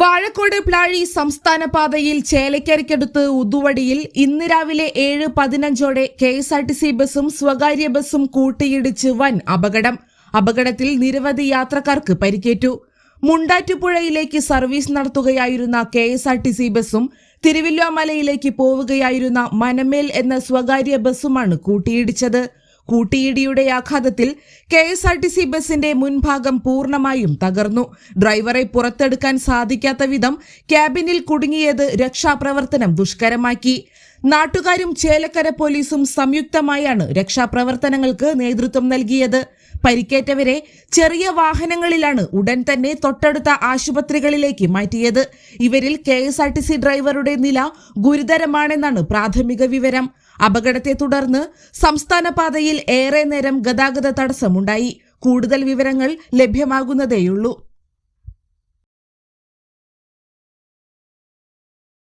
വാഴക്കോട് പ്ലാഴി സംസ്ഥാന പാതയിൽ ചേലക്കരയ്ക്കടുത്ത് ഉതുവടിയിൽ ഇന്ന് രാവിലെ ഏഴ് പതിനഞ്ചോടെ K S R T C ബസും സ്വകാര്യ ബസും കൂട്ടിയിടിച്ച് വൻ അപകടം. അപകടത്തിൽ നിരവധി യാത്രക്കാർക്ക് പരിക്കേറ്റു. മുണ്ടാറ്റുപുഴയിലേക്ക് സർവീസ് നടത്തുകയായിരുന്ന K S R T C ബസും തിരുവല്ലോമലയിലേക്ക് പോവുകയായിരുന്ന മനമേൽ എന്ന സ്വകാര്യ ബസുമാണ് കൂട്ടിയിടിച്ചത്. കൂട്ടിയിടിയുടെ ആഘാതത്തിൽ K S R T C ബസിന്റെ മുൻഭാഗം പൂർണമായും തകർന്നു. ഡ്രൈവറെ പുറത്തെടുക്കാൻ സാധിക്കാത്ത വിധം ക്യാബിനിൽ കുടുങ്ങിയത് രക്ഷാപ്രവർത്തനം ദുഷ്കരമാക്കി. നാട്ടുകാരും ചേലക്കര പോലീസും സംയുക്തമായാണ് രക്ഷാപ്രവർത്തനങ്ങൾക്ക് നേതൃത്വം നൽകിയത്. പരിക്കേറ്റവരെ ചെറിയ വാഹനങ്ങളിലാണ് ഉടൻ തന്നെ തൊട്ടടുത്ത ആശുപത്രികളിലേക്ക് മാറ്റിയത്. ഇവരിൽ K S R T C ഡ്രൈവറുടെ നില ഗുരുതരമാണെന്നാണ് പ്രാഥമിക വിവരം. അപകടത്തെ തുടർന്ന് സംസ്ഥാന പാതയിൽ ഏറെ നേരം ഗതാഗത തടസ്സമുണ്ടായി. കൂടുതൽ വിവരങ്ങൾ ലഭ്യമാകുന്നതേയുള്ളൂ.